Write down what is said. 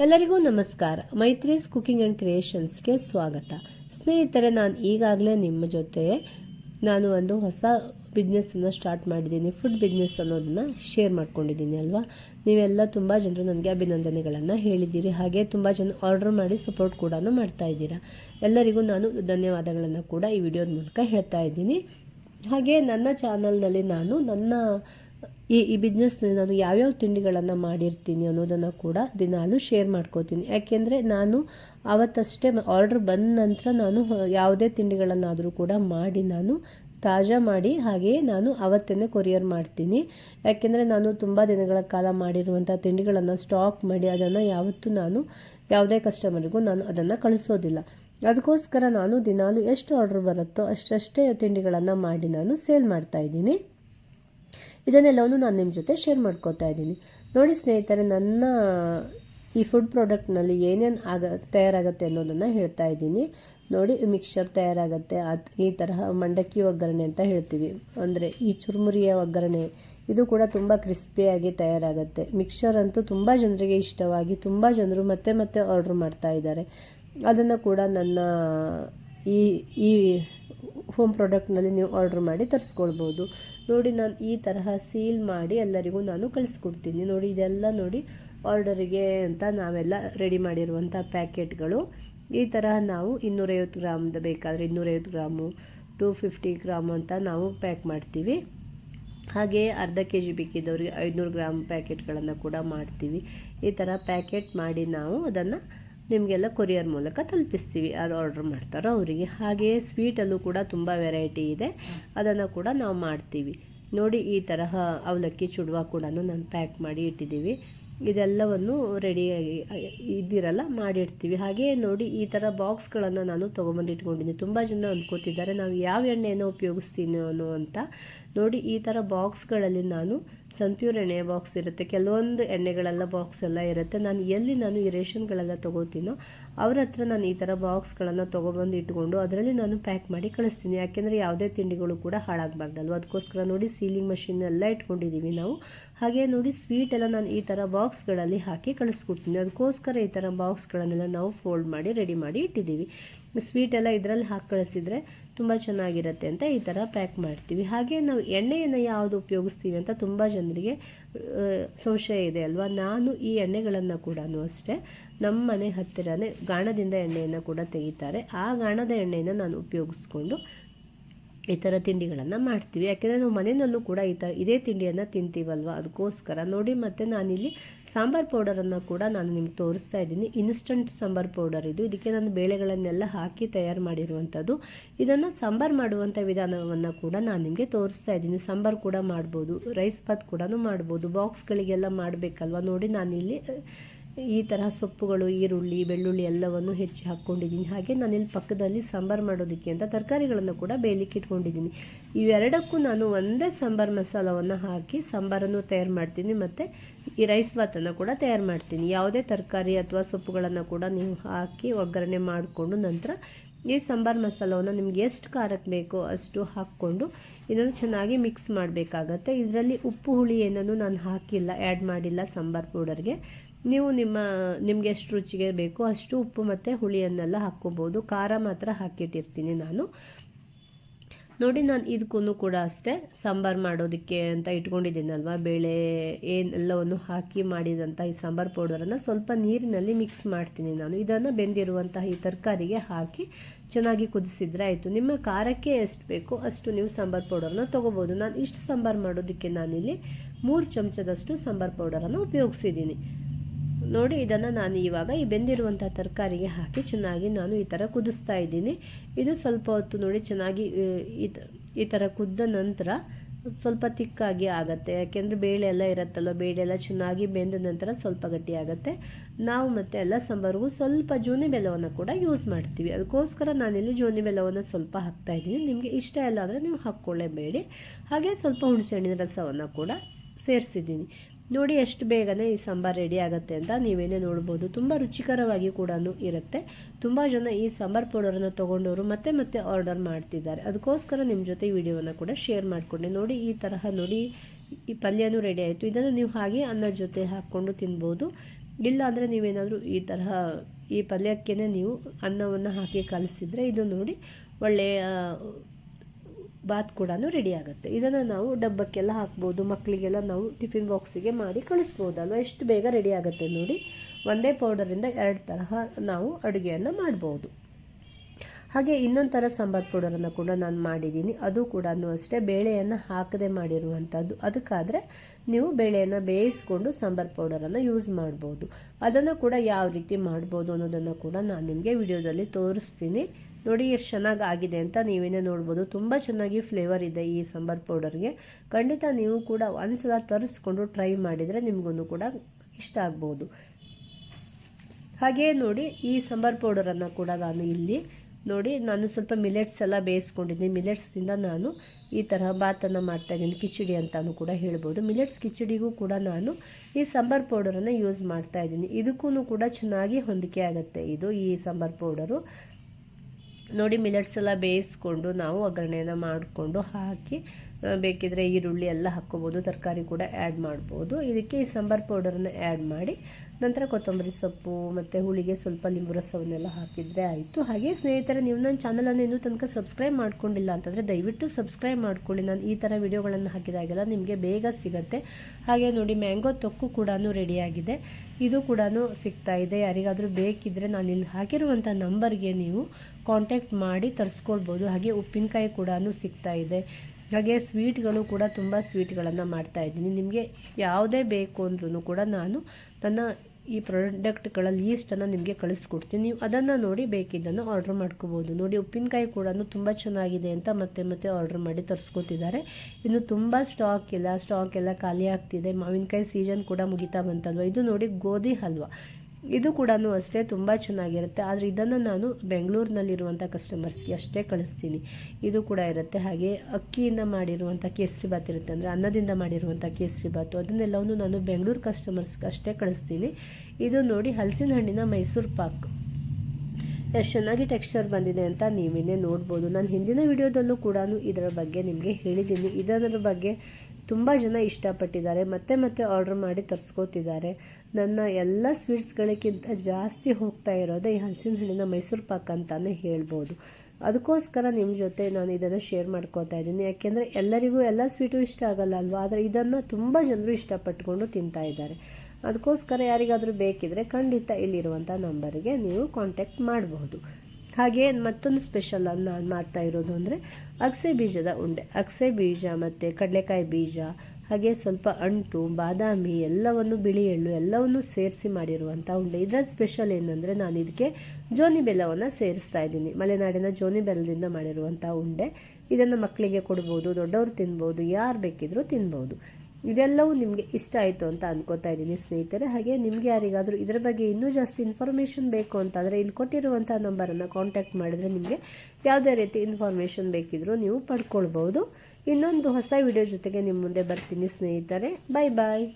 ಎಲ್ಲರಿಗೂ ನಮಸ್ಕಾರ. Maitri's cooking and ಕ್ರಿಯೇಷನ್ಸ್ಗೆ ಸ್ವಾಗತ. ಸ್ನೇಹಿತರೆ, ನಾನು ಈಗಾಗಲೇ ನಿಮ್ಮ ಜೊತೆ ನಾನು ಒಂದು ಹೊಸ ಬಿಸ್ನೆಸ್ಸನ್ನು ಸ್ಟಾರ್ಟ್ ಮಾಡಿದ್ದೀನಿ. ಫುಡ್ ಬಿಸ್ನೆಸ್ ಅನ್ನೋದನ್ನು ಶೇರ್ ಮಾಡ್ಕೊಂಡಿದ್ದೀನಿ ಅಲ್ವಾ? ನೀವೆಲ್ಲ ತುಂಬ ಜನರು ನನಗೆ ಅಭಿನಂದನೆಗಳನ್ನು ಹೇಳಿದ್ದೀರಿ. ಹಾಗೆ ತುಂಬ ಜನ ಆರ್ಡರ್ ಮಾಡಿ ಸಪೋರ್ಟ್ ಕೂಡ ಮಾಡ್ತಾ ಇದ್ದೀರಾ. ಎಲ್ಲರಿಗೂ ನಾನು ಧನ್ಯವಾದಗಳನ್ನು ಕೂಡ ಈ ವಿಡಿಯೋದ ಮೂಲಕ ಹೇಳ್ತಾ ಇದ್ದೀನಿ. ಹಾಗೆ ನನ್ನ ಚಾನಲ್ನಲ್ಲಿ ನಾನು ನನ್ನ ಈ ಈ ಬಿಸ್ನೆಸ್ನಲ್ಲಿ ನಾನು ಯಾವ್ಯಾವ ತಿಂಡಿಗಳನ್ನು ಮಾಡಿರ್ತೀನಿ ಅನ್ನೋದನ್ನು ಕೂಡ ದಿನಾಲೂ ಶೇರ್ ಮಾಡ್ಕೋತೀನಿ. ಯಾಕೆಂದರೆ ನಾನು ಅವತ್ತಷ್ಟೇ ಆರ್ಡ್ರ್ ಬಂದ ನಂತರ ನಾನು ಯಾವುದೇ ತಿಂಡಿಗಳನ್ನಾದರೂ ಕೂಡ ಮಾಡಿ ನಾನು ತಾಜಾ ಮಾಡಿ ಹಾಗೆಯೇ ನಾನು ಅವತ್ತೇ ಕೊರಿಯರ್ ಮಾಡ್ತೀನಿ. ಯಾಕೆಂದರೆ ನಾನು ತುಂಬ ದಿನಗಳ ಕಾಲ ಮಾಡಿರುವಂಥ ತಿಂಡಿಗಳನ್ನು ಸ್ಟಾಕ್ ಮಾಡಿ ಅದನ್ನು ಯಾವತ್ತೂ ನಾನು ಯಾವುದೇ ಕಸ್ಟಮರಿಗೂ ನಾನು ಅದನ್ನು ಕಳಿಸೋದಿಲ್ಲ. ಅದಕ್ಕೋಸ್ಕರ ನಾನು ದಿನಾಲು ಎಷ್ಟು ಆರ್ಡ್ರ್ ಬರುತ್ತೋ ಅಷ್ಟಷ್ಟೇ ತಿಂಡಿಗಳನ್ನು ಮಾಡಿ ನಾನು ಸೇಲ್ ಮಾಡ್ತಾಯಿದ್ದೀನಿ ಇದನ್ನೆಲ್ಲವನ್ನು ನಾನು ನಿಮ್ಮ ಜೊತೆ ಶೇರ್ ಮಾಡ್ಕೋತಾ ಇದ್ದೀನಿ. ನೋಡಿ ಸ್ನೇಹಿತರೆ, ನನ್ನ ಈ ಫುಡ್ ಪ್ರಾಡಕ್ಟ್ನಲ್ಲಿ ಏನೇನು ಆಗ, ತಯಾರಾಗುತ್ತೆ ಅನ್ನೋದನ್ನು ಹೇಳ್ತಾ ಇದ್ದೀನಿ. ನೋಡಿ ಮಿಕ್ಸರ್ ತಯಾರಾಗುತ್ತೆ, ಅದು ಈ ತರಹ ಮಂಡಕ್ಕಿ ಒಗ್ಗರಣೆ ಅಂತ ಹೇಳ್ತೀವಿ. ಅಂದರೆ ಈ ಚುರುಮುರಿಯ ಒಗ್ಗರಣೆ, ಇದು ಕೂಡ ತುಂಬ ಕ್ರಿಸ್ಪಿಯಾಗಿ ತಯಾರಾಗುತ್ತೆ. ಮಿಕ್ಸರ್ ಅಂತೂ ತುಂಬ ಜನರಿಗೆ ಇಷ್ಟವಾಗಿ ತುಂಬ ಜನರು ಮತ್ತೆ ಮತ್ತೆ ಆರ್ಡ್ರ್ ಮಾಡ್ತಾ ಇದ್ದಾರೆ. ಅದನ್ನು ಕೂಡ ನನ್ನ ಈ ಈ ಹೋಮ್ ಪ್ರಾಡಕ್ಟ್ನಲ್ಲಿ ನೀವು ಆರ್ಡ್ರ್ ಮಾಡಿ ತರಿಸ್ಕೊಳ್ಬೋದು. ನೋಡಿ ನಾನು ಈ ತರಹ ಸೀಲ್ ಮಾಡಿ ಎಲ್ಲರಿಗೂ ನಾನು ಕಳಿಸ್ಕೊಡ್ತೀನಿ. ನೋಡಿ ಇದೆಲ್ಲ ನೋಡಿ ಆರ್ಡರಿಗೆ ಅಂತ ನಾವೆಲ್ಲ ರೆಡಿ ಮಾಡಿರುವಂಥ ಪ್ಯಾಕೆಟ್ಗಳು ಈ ತರಹ ನಾವು ಇನ್ನೂರೈವತ್ತು ಗ್ರಾಮ್ದು ಬೇಕಾದರೆ ಇನ್ನೂರೈವತ್ತು ಗ್ರಾಮು ಟೂ ಫಿಫ್ಟಿ ಗ್ರಾಮ್ ಅಂತ ನಾವು ಪ್ಯಾಕ್ ಮಾಡ್ತೀವಿ. ಹಾಗೆಯೇ ಅರ್ಧ ಕೆ ಜಿ ಬೇಕಿದ್ದವ್ರಿಗೆ ಐದುನೂರು ಗ್ರಾಮ್ ಪ್ಯಾಕೆಟ್ಗಳನ್ನು ಕೂಡ ಮಾಡ್ತೀವಿ. ಈ ಥರ ಪ್ಯಾಕೆಟ್ ಮಾಡಿ ನಾವು ಅದನ್ನು ನಿಮಗೆಲ್ಲ ಕೊರಿಯರ್ ಮೂಲಕ ತಲುಪಿಸ್ತೀವಿ. ಯಾರು ಆರ್ಡ್ರ್ ಮಾಡ್ತಾರೋ ಅವರಿಗೆ. ಹಾಗೆಯೇ ಸ್ವೀಟಲ್ಲೂ ಕೂಡ ತುಂಬ ವೆರೈಟಿ ಇದೆ. ಅದನ್ನು ಕೂಡ ನಾವು ಮಾಡ್ತೀವಿ. ನೋಡಿ ಈ ತರಹ ಅವಲಕ್ಕಿ ಚುಡುವ ಕೂಡ ನಾನು ಪ್ಯಾಕ್ ಮಾಡಿ ಇಟ್ಟಿದ್ದೀವಿ. ಇದೆಲ್ಲವನ್ನು ರೆಡಿಯಾಗಿ ಇದ್ದಿರಲ್ಲ ಮಾಡಿಡ್ತೀವಿ ಹಾಗೆಯೇ ನೋಡಿ ಈ ಥರ ಬಾಕ್ಸ್ಗಳನ್ನು ನಾನು ತೊಗೊಂಬಂದು ಇಟ್ಕೊಂಡಿದ್ದೀನಿ ತುಂಬ ಜನ ಅಂದ್ಕೋತಿದ್ದಾರೆ ನಾವು ಯಾವ ಎಣ್ಣೆಯನ್ನು ಉಪಯೋಗಿಸ್ತೀನಿ ಅಂತ ನೋಡಿ, ಈ ಥರ ಬಾಕ್ಸ್ಗಳಲ್ಲಿ ನಾನು ಸನ್ಪ್ಯೂರ್ ಎಣ್ಣೆಯ ಬಾಕ್ಸ್ ಇರುತ್ತೆ. ಕೆಲವೊಂದು ಎಣ್ಣೆಗಳೆಲ್ಲ ಬಾಕ್ಸ್ ಎಲ್ಲ ಇರುತ್ತೆ. ನಾನು ಎಲ್ಲಿ ನಾನು ಈ ರೇಷನ್ಗಳೆಲ್ಲ ತೊಗೋತೀನೋ ಅವ್ರ ಹತ್ರ ನಾನು ಈ ಥರ ಬಾಕ್ಸ್ಗಳನ್ನು ತೊಗೊಬಂದು ಇಟ್ಕೊಂಡು ಅದರಲ್ಲಿ ನಾನು ಪ್ಯಾಕ್ ಮಾಡಿ ಕಳಿಸ್ತೀನಿ. ಯಾಕೆಂದರೆ ಯಾವುದೇ ತಿಂಡಿಗಳು ಕೂಡ ಹಾಳಾಗಬಾರ್ದಲ್ವ? ಅದಕ್ಕೋಸ್ಕರ ನೋಡಿ, ಸೀಲಿಂಗ್ ಮಷಿನ್ ಎಲ್ಲ ಇಟ್ಕೊಂಡಿದ್ದೀವಿ ನಾವು. ಹಾಗೆ ನೋಡಿ, ಸ್ವೀಟ್ ಎಲ್ಲ ನಾನು ಈ ಥರ ಬಾಕ್ಸ್ಗಳಲ್ಲಿ ಹಾಕಿ ಕಳಿಸ್ಕೊಡ್ತೀನಿ. ಅದಕ್ಕೋಸ್ಕರ ಈ ಥರ ಬಾಕ್ಸ್ಗಳನ್ನೆಲ್ಲ ನಾವು ಫೋಲ್ಡ್ ಮಾಡಿ, ರೆಡಿ ಮಾಡಿ ಇಟ್ಟಿದ್ದೀವಿ. ಸ್ವೀಟ್ ಎಲ್ಲ ಇದರಲ್ಲಿ ಹಾಕಿ ಕಳಿಸಿದ್ರೆ ತುಂಬ ಚೆನ್ನಾಗಿರುತ್ತೆ ಅಂತ ಈ ಥರ ಪ್ಯಾಕ್ ಮಾಡ್ತೀವಿ. ಹಾಗೆ ನಾವು ಎಣ್ಣೆಯನ್ನು ಯಾವುದು ಉಪಯೋಗಿಸ್ತೀವಿ ಅಂತ ತುಂಬ ಜನರಿಗೆ ಸಂಶಯ ಇದೆ ಅಲ್ವಾ? ನಾನು ಈ ಎಣ್ಣೆಗಳನ್ನು ಕೂಡ ಅಷ್ಟೇ ನಮ್ಮ ಮನೆ ಹತ್ತಿರನೇ ಗಾಣದಿಂದ ಎಣ್ಣೆಯನ್ನು ಕೂಡ ತೆಗಿತಾರೆ. ಆ ಗಾಣದ ಎಣ್ಣೆಯನ್ನು ನಾನು ಉಪಯೋಗಿಸ್ಕೊಂಡು ಈ ಥರ ತಿಂಡಿಗಳನ್ನು ಮಾಡ್ತೀವಿ. ಯಾಕೆಂದರೆ ನಾವು ಮನೆಯಲ್ಲೂ ಕೂಡ ಈ ಥರ ಇದೇ ತಿಂಡಿಯನ್ನು ತಿಂತೀವಲ್ವ? ಅದಕ್ಕೋಸ್ಕರ ನೋಡಿ ಮತ್ತು ನಾನಿಲ್ಲಿ ಸಾಂಬಾರು ಪೌಡರನ್ನು ಕೂಡ ನಾನು ನಿಮ್ಗೆ ತೋರಿಸ್ತಾ ಇದ್ದೀನಿ. ಇನ್ಸ್ಟಂಟ್ ಸಾಂಬಾರು ಪೌಡರ್ ಇದು. ಇದಕ್ಕೆ ನಾನು ಬೇಳೆಗಳನ್ನೆಲ್ಲ ಹಾಕಿ ತಯಾರು ಮಾಡಿರುವಂಥದ್ದು. ಇದನ್ನು ಸಾಂಬಾರು ಮಾಡುವಂಥ ವಿಧಾನವನ್ನು ಕೂಡ ನಾನು ನಿಮಗೆ ತೋರಿಸ್ತಾ ಇದ್ದೀನಿ. ಸಾಂಬಾರು ಕೂಡ ಮಾಡ್ಬೋದು. ರೈಸ್ ಬಾತ್ ಕೂಡ ಮಾಡ್ಬೋದು. ಬಾಕ್ಸ್ಗಳಿಗೆಲ್ಲ ಮಾಡಬೇಕಲ್ವ? ನೋಡಿ ನಾನಿಲ್ಲಿ ಈ ತರಹ ಸೊಪ್ಪುಗಳು, ಈರುಳ್ಳಿ, ಬೆಳ್ಳುಳ್ಳಿ ಎಲ್ಲವನ್ನು ಹೆಚ್ಚಿ ಹಾಕ್ಕೊಂಡಿದ್ದೀನಿ. ಹಾಗೆ ನಾನಿಲ್ಲಿ ಪಕ್ಕದಲ್ಲಿ ಸಾಂಬಾರು ಮಾಡೋದಕ್ಕೆ ಅಂತ ತರಕಾರಿಗಳನ್ನು ಕೂಡ ಬೇಯಲಿಕ್ಕೆ ಇಟ್ಕೊಂಡಿದ್ದೀನಿ. ಇವೆರಡಕ್ಕೂ ನಾನು ಒಂದೇ ಸಾಂಬಾರು ಮಸಾಲವನ್ನು ಹಾಕಿ ಸಾಂಬಾರನ್ನು ತಯಾರು ಮಾಡ್ತೀನಿ ಮತ್ತು ಈ ರೈಸ್ ಭಾತನ್ನು ಕೂಡ ತಯಾರು ಮಾಡ್ತೀನಿ. ಯಾವುದೇ ತರಕಾರಿ ಅಥವಾ ಸೊಪ್ಪುಗಳನ್ನು ಕೂಡ ನೀವು ಹಾಕಿ ಒಗ್ಗರಣೆ ಮಾಡಿಕೊಂಡು ನಂತರ ಈ ಸಾಂಬಾರು ಮಸಾಲವನ್ನು ನಿಮ್ಗೆ ಎಷ್ಟು ಖಾರಕ್ಕೆ ಬೇಕೋ ಅಷ್ಟು ಹಾಕ್ಕೊಂಡು ಇದನ್ನು ಚೆನ್ನಾಗಿ ಮಿಕ್ಸ್ ಮಾಡಬೇಕಾಗತ್ತೆ. ಇದರಲ್ಲಿ ಉಪ್ಪು, ಹುಳಿ ಏನನ್ನು ನಾನು ಹಾಕಿಲ್ಲ ಆ್ಯಡ್ ಮಾಡಿಲ್ಲ ಸಾಂಬಾರು ಪೌಡರ್ಗೆ. ನೀವು ನಿಮ್ಮ, ನಿಮಗೆ ಎಷ್ಟು ರುಚಿಗೆ ಬೇಕೋ ಅಷ್ಟು ಉಪ್ಪು ಮತ್ತು ಹುಳಿಯನ್ನೆಲ್ಲ ಹಾಕ್ಕೋಬೋದು. ಖಾರ ಮಾತ್ರ ಹಾಕಿಟ್ಟಿರ್ತೀನಿ ನಾನು. ನೋಡಿ ನಾನು ಇದಕ್ಕೂ ಕೂಡ ಅಷ್ಟೇ ಸಾಂಬಾರು ಮಾಡೋದಕ್ಕೆ ಅಂತ ಇಟ್ಕೊಂಡಿದ್ದೀನಲ್ವ? ಬೇಳೆ ಏನೆಲ್ಲವನ್ನು ಹಾಕಿ ಮಾಡಿದಂಥ ಈ ಸಾಂಬಾರು ಪೌಡರನ್ನು ಸ್ವಲ್ಪ ನೀರಿನಲ್ಲಿ ಮಿಕ್ಸ್ ಮಾಡ್ತೀನಿ ನಾನು. ಇದನ್ನು ಬೆಂದಿರುವಂತಹ ಈ ತರಕಾರಿಗೆ ಹಾಕಿ ಚೆನ್ನಾಗಿ ಕುದಿಸಿದ್ರೆ ಆಯಿತು. ನಿಮ್ಮ ಖಾರಕ್ಕೆ ಎಷ್ಟು ಬೇಕೋ ಅಷ್ಟು ನೀವು ಸಾಂಬಾರು ಪೌಡರನ್ನ ತೊಗೋಬೋದು. ನಾನು ಇಷ್ಟು ಸಾಂಬಾರು ಮಾಡೋದಕ್ಕೆ ನಾನಿಲ್ಲಿ ಮೂರು ಚಮಚದಷ್ಟು ಸಾಂಬಾರು ಪೌಡರನ್ನು ಉಪಯೋಗಿಸಿದ್ದೀನಿ. ನೋಡಿ, ಇದನ್ನು ನಾನು ಇವಾಗ ಈ ಬೆಂದಿರುವಂಥ ತರಕಾರಿಗೆ ಹಾಕಿ ಚೆನ್ನಾಗಿ ನಾನು ಈ ಥರ ಕುದಿಸ್ತಾ ಇದ್ದೀನಿ. ಇದು ಸ್ವಲ್ಪ ಹೊತ್ತು ನೋಡಿ, ಚೆನ್ನಾಗಿ ಈ ಥರ ಕುದ್ದ ನಂತರ ಸ್ವಲ್ಪ ತಿಕ್ಕಾಗಿ ಆಗುತ್ತೆ. ಯಾಕೆಂದರೆ ಬೇಳೆ ಎಲ್ಲ ಇರುತ್ತಲ್ಲ ಬೇಳೆ ಎಲ್ಲ ಚೆನ್ನಾಗಿ ಬೆಂದ ನಂತರ ಸ್ವಲ್ಪ ಗಟ್ಟಿ ಆಗುತ್ತೆ. ನಾವು ಮತ್ತೆ ಎಲ್ಲ ಸಾಂಬಾರಿಗೂ ಸ್ವಲ್ಪ ಜೋನಿ ಬೆಲ್ಲವನ್ನು ಕೂಡ ಯೂಸ್ ಮಾಡ್ತೀವಿ. ಅದಕ್ಕೋಸ್ಕರ ನಾನಿಲ್ಲಿ ಜೋನಿ ಬೆಲ್ಲವನ್ನು ಸ್ವಲ್ಪ ಹಾಕ್ತಾ ಇದ್ದೀನಿ. ನಿಮಗೆ ಇಷ್ಟ ಇಲ್ಲ ಅಂದರೆ ನೀವು ಹಾಕ್ಕೊಳ್ಳೇಬೇಡಿ. ಹಾಗೆ ಸ್ವಲ್ಪ ಹುಣಸೆಹಣ್ಣಿನ ರಸವನ್ನು ಕೂಡ ಸೇರಿಸಿದ್ದೀನಿ. ನೋಡಿ ಎಷ್ಟು ಬೇಗನೆ ಈ ಸಾಂಬಾರು ರೆಡಿ ಆಗುತ್ತೆ ಅಂತ ನೀವೇನೇ ನೋಡ್ಬೋದು. ತುಂಬ ರುಚಿಕರವಾಗಿ ಕೂಡ ಇರುತ್ತೆ. ತುಂಬ ಜನ ಈ ಸಾಂಬಾರು ಪೌಡರನ್ನು ತೊಗೊಂಡವರು ಮತ್ತೆ ಮತ್ತೆ ಆರ್ಡರ್ ಮಾಡ್ತಿದ್ದಾರೆ. ಅದಕ್ಕೋಸ್ಕರ ನಿಮ್ಮ ಜೊತೆ ವಿಡಿಯೋವನ್ನು ಕೂಡ ಶೇರ್ ಮಾಡಿಕೊಂಡೆ. ನೋಡಿ, ಈ ತರಹ ನೋಡಿ, ಈ ಪಲ್ಯನೂ ರೆಡಿ ಆಯಿತು. ಇದನ್ನು ನೀವು ಹಾಗೆ ಅನ್ನದ ಜೊತೆ ಹಾಕ್ಕೊಂಡು ತಿನ್ಬೋದು. ಇಲ್ಲಾಂದರೆ ನೀವೇನಾದರೂ ಈ ತರಹ, ಈ ಪಲ್ಯಕ್ಕೇ ನೀವು ಅನ್ನವನ್ನು ಹಾಕಿ ಕಲಿಸಿದರೆ ಇದು ನೋಡಿ ಒಳ್ಳೆಯ ಬಾತ್ ಕೂಡ ರೆಡಿ ಆಗುತ್ತೆ. ಇದನ್ನು ನಾವು ಡಬ್ಬಕ್ಕೆಲ್ಲ ಹಾಕ್ಬೋದು ಮಕ್ಕಳಿಗೆಲ್ಲ ನಾವು ಟಿಫಿನ್ ಬಾಕ್ಸಿಗೆ ಮಾಡಿ ಕಳಿಸ್ಬೋದಲ್ವ? ಎಷ್ಟು ಬೇಗ ರೆಡಿ ಆಗುತ್ತೆ ನೋಡಿ. ಒಂದೇ ಪೌಡರಿಂದ ಎರಡು ತರಹ ನಾವು ಅಡುಗೆಯನ್ನು ಮಾಡ್ಬೋದು. ಹಾಗೆ ಇನ್ನೊಂದು ಥರ ಸಾಂಬಾರು ಪೌಡರನ್ನು ಕೂಡ ನಾನು ಮಾಡಿದ್ದೀನಿ. ಅದು ಕೂಡ ಅಷ್ಟೇ. ಬೇಳೆಯನ್ನು ಹಾಕದೆ ಮಾಡಿರುವಂಥದ್ದು ಅದಕ್ಕಾದರೆ ನೀವು ಬೇಳೆಯನ್ನು ಬೇಯಿಸ್ಕೊಂಡು ಸಾಂಬಾರು ಪೌಡರನ್ನು ಯೂಸ್ ಮಾಡ್ಬೋದು. ಅದನ್ನು ಕೂಡ ಯಾವ ರೀತಿ ಮಾಡ್ಬೋದು ಅನ್ನೋದನ್ನು ಕೂಡ ನಾನು ನಿಮಗೆ ವಿಡಿಯೋದಲ್ಲಿ ತೋರಿಸ್ತೀನಿ. ನೋಡಿ ಎಷ್ಟು ಚೆನ್ನಾಗಿ ಆಗಿದೆ ಅಂತ ನೀವೇನೇ ನೋಡ್ಬೋದು. ತುಂಬ ಚೆನ್ನಾಗಿ ಫ್ಲೇವರ್ ಇದೆ ಈ ಸಾಂಬಾರ್ ಪೌಡರ್ಗೆ. ಖಂಡಿತ ನೀವು ಕೂಡ ಒಂದ್ಸಲ ತರಿಸ್ಕೊಂಡು ಟ್ರೈ ಮಾಡಿದರೆ ನಿಮಗೂ ಕೂಡ ಇಷ್ಟ ಆಗ್ಬೋದು. ಹಾಗೇ ನೋಡಿ, ಈ ಸಾಂಬಾರ್ ಪೌಡರನ್ನು ಕೂಡ ನಾನು ಇಲ್ಲಿ ನೋಡಿ, ನಾನು ಸ್ವಲ್ಪ ಮಿಲೆಟ್ಸ್ ಎಲ್ಲ ಬೇಯಿಸ್ಕೊಂಡಿದ್ದೀನಿ. ಮಿಲೆಟ್ಸಿಂದ ನಾನು ಈ ಥರ ಬಾತನ್ನು ಮಾಡ್ತಾಯಿದ್ದೀನಿ ಕಿಚಡಿ ಅಂತಲೂ ಕೂಡ ಹೇಳ್ಬೋದು. ಮಿಲೆಟ್ಸ್ ಕಿಚಡಿಗೂ ಕೂಡ ನಾನು ಈ ಸಾಂಬಾರ್ ಪೌಡರನ್ನು ಯೂಸ್ ಮಾಡ್ತಾ ಇದ್ದೀನಿ. ಇದಕ್ಕೂ ಕೂಡ ಚೆನ್ನಾಗಿ ಹೊಂದಿಕೆ ಆಗುತ್ತೆ ಇದು ಈ ಸಾಂಬಾರ್ ಪೌಡರು. ನೋಡಿ ಮಿಲೆಟ್ಸ್ ಎಲ್ಲ ಬೇಯಿಸ್ಕೊಂಡು ನಾವು ಒಗ್ಗರಣೆಯನ್ನು ಮಾಡಿಕೊಂಡು ಹಾಕಿ ಬೇಕಿದ್ರೆ ಈರುಳ್ಳಿ ಎಲ್ಲ ಹಾಕ್ಕೋಬೋದು, ತರಕಾರಿ ಕೂಡ ಆ್ಯಡ್ ಮಾಡ್ಬೋದು. ಇದಕ್ಕೆ ಈ ಸಾಂಬಾರ್ ಪೌಡರನ್ನು ಆ್ಯಡ್ ಮಾಡಿ, ನಂತರ ಕೊತ್ತಂಬರಿ ಸೊಪ್ಪು ಮತ್ತು ಹುಳಿಗೆ ಸ್ವಲ್ಪ ಲಿಂಬು ರಸವನ್ನೆಲ್ಲ ಹಾಕಿದರೆ ಆಯಿತು. ಹಾಗೆ ಸ್ನೇಹಿತರೆ, ನೀವು ನನ್ನ ಚಾನಲನ್ನು ಇನ್ನೂ ತನಕ ಸಬ್ಸ್ಕ್ರೈಬ್ ಮಾಡ್ಕೊಂಡಿಲ್ಲ ಅಂತಂದರೆ ದಯವಿಟ್ಟು ಸಬ್ಸ್ಕ್ರೈಬ್ ಮಾಡ್ಕೊಳ್ಳಿ. ನಾನು ಈ ಥರ ವಿಡಿಯೋಗಳನ್ನು ಹಾಕಿದಾಗೆಲ್ಲ ನಿಮಗೆ ಬೇಗ ಸಿಗುತ್ತೆ. ಹಾಗೆ ನೋಡಿ ಮ್ಯಾಂಗೋ ತೊಕ್ಕು ಕೂಡ ರೆಡಿಯಾಗಿದೆ ಇದು ಕೂಡ ಸಿಗ್ತಾ ಇದೆ. ಯಾರಿಗಾದರೂ ಬೇಕಿದ್ದರೆ ನಾನು ಇಲ್ಲಿ ಹಾಕಿರುವಂಥ ನಂಬರ್ಗೆ ನೀವು ಕಾಂಟ್ಯಾಕ್ಟ್ ಮಾಡಿ ತರಿಸ್ಕೊಳ್ಬೋದು. ಹಾಗೆ ಉಪ್ಪಿನಕಾಯಿ ಕೂಡ ಸಿಗ್ತಾ ಇದೆ. ಹಾಗೆ ಸ್ವೀಟ್ಗಳು ಕೂಡ ತುಂಬ ಸ್ವೀಟ್ಗಳನ್ನು ಮಾಡ್ತಾಯಿದ್ದೀನಿ ನಿಮಗೆ ಯಾವುದೇ ಬೇಕು ಅಂದ್ರೂ ಕೂಡ ನಾನು ನನ್ನ ಈ ಪ್ರಾಡಕ್ಟ್ಗಳ ಲೀಸ್ಟನ್ನು ನಿಮಗೆ ಕಳಿಸ್ಕೊಡ್ತೀನಿ. ನೀವು ಅದನ್ನು ನೋಡಿ ಬೇಕಿದ್ದನ್ನು ಆರ್ಡ್ರ್ ಮಾಡ್ಕೋಬೋದು. ನೋಡಿ, ಉಪ್ಪಿನಕಾಯಿ ಕೂಡ ತುಂಬ ಚೆನ್ನಾಗಿದೆ ಅಂತ ಮತ್ತೆ ಮತ್ತೆ ಆರ್ಡ್ರ್ ಮಾಡಿ ತರಿಸ್ಕೊತಿದ್ದಾರೆ. ಇನ್ನು ತುಂಬ ಸ್ಟಾಕ್ ಇಲ್ಲ. ಸ್ಟಾಕ್ ಎಲ್ಲ ಖಾಲಿ ಆಗ್ತಿದೆ. ಮಾವಿನಕಾಯಿ ಸೀಸನ್ ಕೂಡ ಮುಗಿತಾ ಬಂತಲ್ವ? ಇದು ನೋಡಿ ಗೋಧಿ ಹಲ್ವಾ. ಇದು ಕೂಡ ಅಷ್ಟೇ ತುಂಬ ಚೆನ್ನಾಗಿರುತ್ತೆ. ಆದರೆ ಇದನ್ನು ನಾನು ಬೆಂಗಳೂರಿನಲ್ಲಿರುವಂಥ ಕಸ್ಟಮರ್ಸ್ಗೆ ಅಷ್ಟೇ ಕಳಿಸ್ತೀನಿ. ಇದು ಕೂಡ ಇರುತ್ತೆ. ಹಾಗೆ ಅಕ್ಕಿಯಿಂದ ಮಾಡಿರುವಂಥ ಕೇಸರಿ ಬಾತ್ ಇರುತ್ತೆ ಅಂದರೆ ಅನ್ನದಿಂದ ಮಾಡಿರುವಂಥ ಕೇಸರಿ ಬಾತು ಅದನ್ನೆಲ್ಲವನ್ನು ನಾನು ಬೆಂಗಳೂರು ಕಸ್ಟಮರ್ಸ್ಗೆ ಅಷ್ಟೇ ಕಳಿಸ್ತೀನಿ. ಇದು ನೋಡಿ ಹಲಸಿನ ಹಣ್ಣಿನ ಮೈಸೂರು ಪಾಕ್. ಎಷ್ಟು ಚೆನ್ನಾಗಿ ಟೆಕ್ಸ್ಚರ್ ಬಂದಿದೆ ಅಂತ ನೀವೇ ನೋಡ್ಬೋದು. ನಾನು ಹಿಂದಿನ ವಿಡಿಯೋದಲ್ಲೂ ಕೂಡ ಇದರ ಬಗ್ಗೆ ನಿಮಗೆ ಹೇಳಿದ್ದೀನಿ. ಇದರ ಬಗ್ಗೆ ತುಂಬ ಜನ ಇಷ್ಟಪಟ್ಟಿದ್ದಾರೆ. ಮತ್ತೆ ಮತ್ತೆ ಆರ್ಡ್ರ್ ಮಾಡಿ ತರಿಸ್ಕೋತಿದ್ದಾರೆ. ನನ್ನ ಎಲ್ಲ ಸ್ವೀಟ್ಸ್ಗಳಿಗಿಂತ ಜಾಸ್ತಿ ಹೋಗ್ತಾ ಇರೋದೇ ಈ ಹಲಸಿನ ಹಣ್ಣಿನ ಮೈಸೂರು ಪಾಕ್ ಅಂತಲೇ ಹೇಳ್ಬೋದು. ಅದಕ್ಕೋಸ್ಕರ ನಿಮ್ಮ ಜೊತೆ ನಾನು ಇದನ್ನು ಶೇರ್ ಮಾಡ್ಕೋತಾ ಇದ್ದೀನಿ. ಯಾಕೆಂದರೆ ಎಲ್ಲರಿಗೂ ಎಲ್ಲ ಸ್ವೀಟು ಇಷ್ಟ ಆಗಲ್ಲ ಅಲ್ವಾ? ಆದರೆ ಇದನ್ನು ತುಂಬ ಜನರು ಇಷ್ಟಪಟ್ಕೊಂಡು ತಿಂತಾ ಇದ್ದಾರೆ. ಅದಕ್ಕೋಸ್ಕರ ಯಾರಿಗಾದರೂ ಬೇಕಿದ್ರೆ ಖಂಡಿತ ಇಲ್ಲಿರುವಂಥ ನಂಬರಿಗೆ ನೀವು ಕಾಂಟ್ಯಾಕ್ಟ್ ಮಾಡಬಹುದು ಹಾಗೆ ಮತ್ತೊಂದು ಸ್ಪೆಷಲ್ ನಾನು ಮಾಡ್ತಾ ಇರೋದು ಅಂದರೆ ಅಗಸೆ ಬೀಜದ ಉಂಡೆ. ಅಗಸೆ ಬೀಜ ಮತ್ತು ಕಡಲೆಕಾಯಿ ಬೀಜ, ಹಾಗೆ ಸ್ವಲ್ಪ ಅಂಟು, ಬಾದಾಮಿ ಎಲ್ಲವನ್ನು, ಬಿಳಿ ಎಳ್ಳು ಎಲ್ಲವನ್ನು ಸೇರಿಸಿ ಮಾಡಿರುವಂಥ ಉಂಡೆ. ಇದರ ಸ್ಪೆಷಲ್ ಏನಂದರೆ ನಾನು ಇದಕ್ಕೆ ಜೋನಿ ಬೆಲ್ಲವನ್ನು ಸೇರಿಸ್ತಾ ಇದ್ದೀನಿ. ಮಲೆನಾಡಿನ ಜೋನಿ ಬೆಲ್ಲದಿಂದ ಮಾಡಿರುವಂಥ ಉಂಡೆ. ಇದನ್ನು ಮಕ್ಕಳಿಗೆ ಕೊಡ್ಬೋದು, ದೊಡ್ಡವರು ತಿನ್ಬೋದು, ಯಾರು ಬೇಕಿದ್ರೂ ತಿನ್ಬೋದು. ಇದೆಲ್ಲವೂ ನಿಮಗೆ ಇಷ್ಟ ಆಯಿತು ಅಂತ ಅನ್ಕೋತಾ ಇದ್ದೀನಿ ಸ್ನೇಹಿತರೆ. ಹಾಗೆ ನಿಮಗೆ ಯಾರಿಗಾದರೂ ಇದರ ಬಗ್ಗೆ ಇನ್ನೂ ಜಾಸ್ತಿ ಇನ್ಫಾರ್ಮೇಷನ್ ಬೇಕು ಅಂತಂದರೆ ಇಲ್ಲಿ ಕೊಟ್ಟಿರುವಂಥ ನಂಬರನ್ನು ಕಾಂಟ್ಯಾಕ್ಟ್ ಮಾಡಿದರೆ ನಿಮಗೆ ಯಾವುದೇ ರೀತಿ ಇನ್ಫಾರ್ಮೇಷನ್ ಬೇಕಿದ್ರೂ ನೀವು ಪಡ್ಕೊಳ್ಬೋದು ಇನ್ನೊಂದು ಹೊಸ ವಿಡಿಯೋ ಜೊತೆಗೆ ನಿಮ್ಮ ಮುಂದೆ ಬರ್ತೀನಿ ಸ್ನೇಹಿತರೆ. ಬಾಯ್ ಬಾಯ್